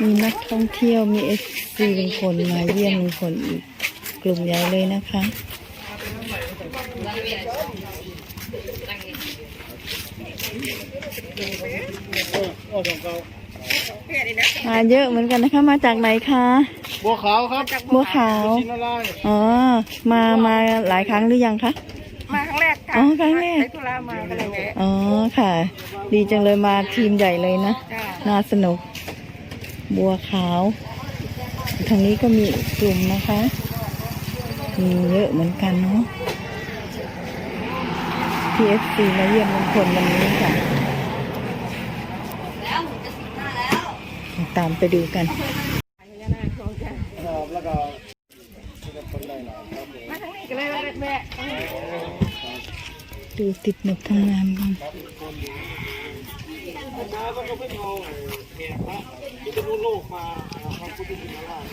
มีนักท่องเที่ยวมีเอฟซีลุงพลมาเยี่ยมลุงพลอีกกลุ่มใหญ่เลยนะคะมาเยอะเหมือนกันนะคะ มาจากไหนคะ บัวขาวครับบัวขาวชินอะไรอ๋อมามาหลายครั้งหรือยังคะมาครั้งแรกค่ะอ๋อครั้งแรกไปธุระมาก็เลยแวะอ๋อค่ะ ดีจังเลยมาทีมใหญ่เลยนะจ้าน่าสนุก บัวขาว ทางนี้ก็มีกลุ่มนะคะ มีเยอะเหมือนกันเนาะ PFC มาเยี่ยมลุงพลวันนี้ค่ะ ตามไปดูกันครับแล้วก็มาทางนี้ก็เลยแวะดูติดหนึบทำงานกัน ที่จะรู้โลกมาครับพุทธชินราช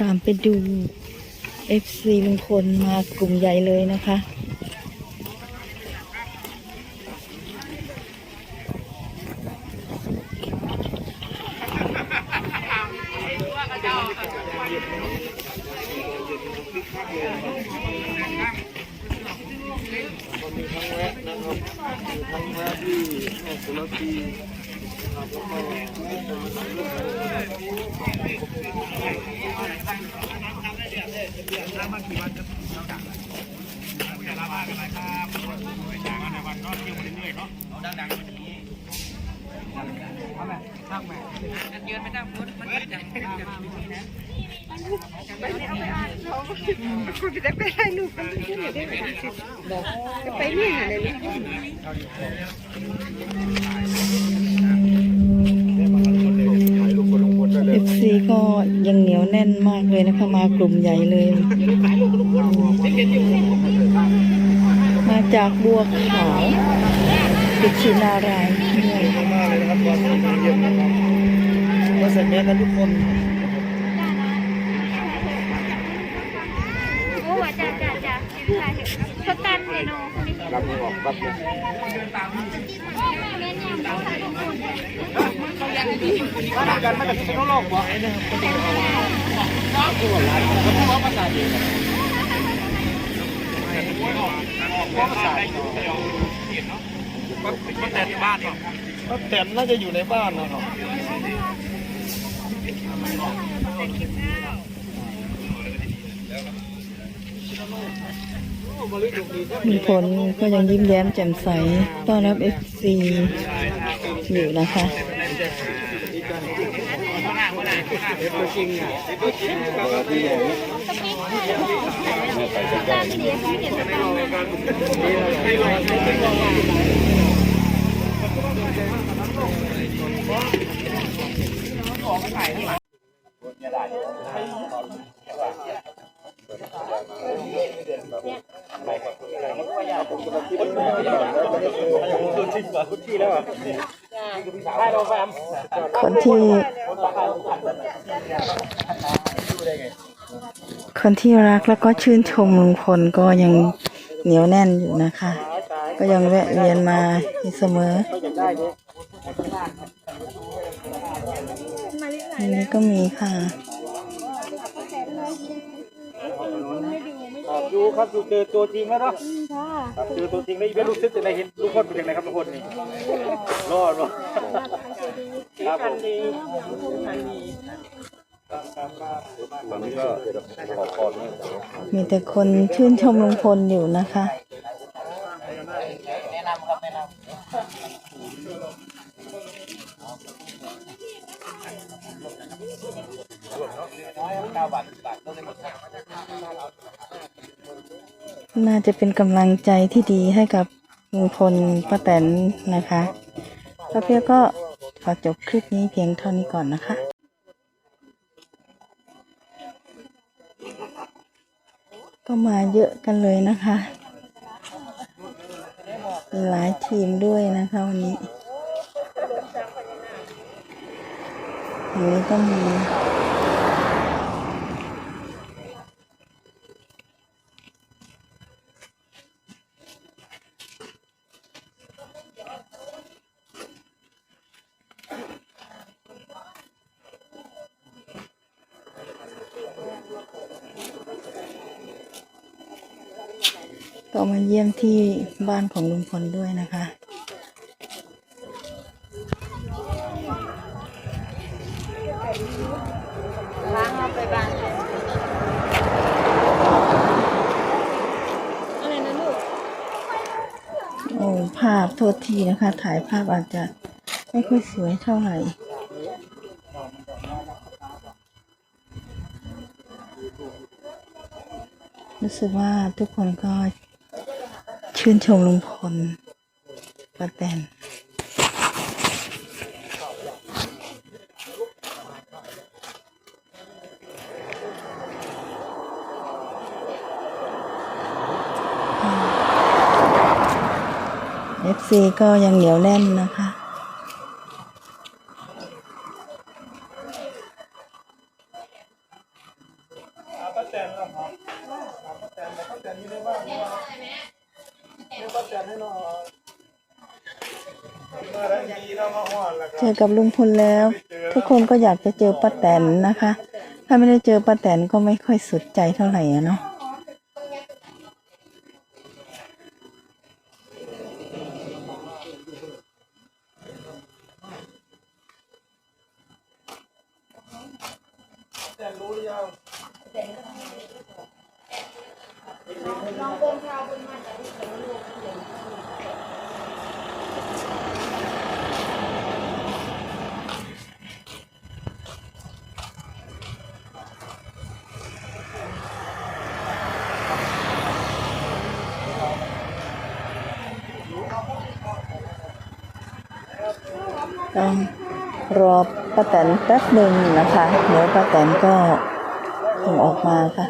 ตามไปดู FC ลุงพลมากลุ่มใหญ่เลยนะคะ ทั้งแวะที่แม่สุรตีนครับแล้วก็ ไปนี่เอาไปอ่านเขาคุณจะไปให้ลูกกันที่ไหนได้ไหมจะไปนี่ไหนเลยเอฟซีก็ยังเหนียวแน่นมากเลยนะคะมากลุ่มใหญ่เลย มาจากบัวขาวกุชินารายณ์ด้วยมากเลย นะครับตอนนี้เย็นะครับก็ใส่แมสกันทุกคนโอ้จ้าจ้าจ้าเห็นค่ะเห็นครับสตันเลยเนาะรับมือออกรับมือแม่นยำเขาทำกคนมากันมาจากที่โลกบ่ไอ้เนี่ยครับคือว่าร้านก็พูดภาษาดีครับภาษาดีก็แต่บ้าน ก็แต่น่าจะอยู่ในบ้านนะครับมีผลก็ยังยิ้มแย้มแจ่มใส ต้อนรับเอฟซีอยู่นะคะเคนที่ คนที่รักแล้วก็ชื่นชมลุงพลก็ยังเหนียวแน่นอยู่นะคะ ก็ยังแวะเวียนมาอยู่เสมออันนี้ก็มีค่ะดูครับดูเจอตัวจริงแล้วเนาะครับเจอตัวจริงแล้วเป็นรู้สึกยังไงเห็นลูกคนเป็นยังไงครับทุกคนนี่รอดวะครับผมตอนนี้ก็ขอพรมีแต่คนชื่นชมลุงพลอยู่นะคะ น่าจะเป็นกำลังใจที่ดีให้กับลุงพลป้าแตนนะคะป้าเพียวก็ขอจบคลิปนี้เพียงเท่านี้ก่อนนะคะก็มาเยอะกันเลยนะคะ หลายทีมด้วยนะคะวันนี้วันนี้ก็มี ก็มาเยี่ยมที่บ้านของลุงพลด้วยนะคะล้างเอาไปบ้านอะไรนะลูก โอ้ภาพโทษทีนะคะ ถ่ายภาพอาจจะไม่ค่อยสวยเท่าไหร่รู้สึกว่าทุกคนก็ ชื่นชมลุงพลป้าแตนเอฟซีก็ยังเหนียวแน่นนะคะป้าแตนแล้วครับป้าแตนป้าแตนไม่ได้ว่า เจอกับลุงพลแล้ว ทุกคนก็อยากจะเจอป้าแตนนะคะ ถ้าไม่ได้เจอป้าแตนก็ไม่ค่อยสุดใจเท่าไหร่อะเนาะ ต้องรอป้าแตนแป๊บหนึ่งนะคะ เดี๋ยวป้าแตนก็คงออกมาค่ะ